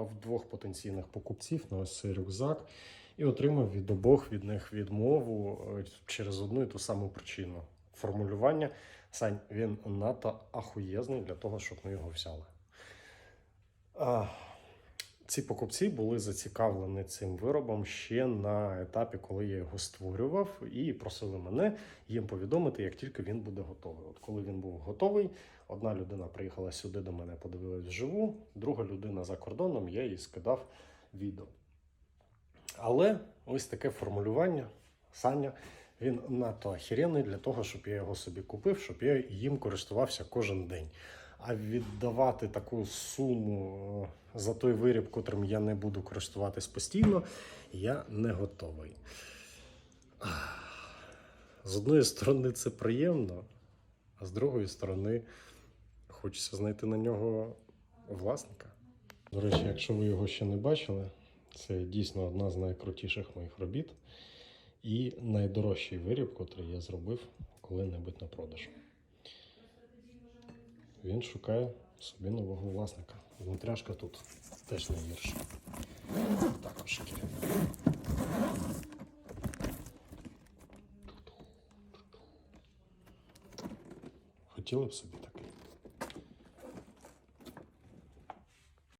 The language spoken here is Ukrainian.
мав двох потенційних покупців на ось цей рюкзак і отримав від обох від них відмову е, через одну і ту саму причину. Формулювання Сань, він надто ахуєзний для того, щоб ми його взяли. А, ці покупці були зацікавлені цим виробом ще на етапі, коли я його створював, і просили мене їм повідомити, як тільки він буде готовий. От коли він був готовий, одна людина приїхала сюди до мене, подивилась вживу, друга людина за кордоном, я їй скидав відео. Але ось таке формулювання Саня. Він надто охеренний для того, щоб я його собі купив, щоб я їм користувався кожен день. А віддавати таку суму е, за той виріб, котрим я не буду користуватись постійно, я не готовий. З одної сторони, це приємно, а з другої сторони, хочеться знайти на нього власника. До речі, якщо ви його ще не бачили, це дійсно одна з найкрутіших моїх робіт і найдорожчий виріб, котрий я зробив коли-небудь на продаж. Він шукає собі нового власника. Внутряшка тут теж не гірша. Також шкіря. Хотіли б собі таке?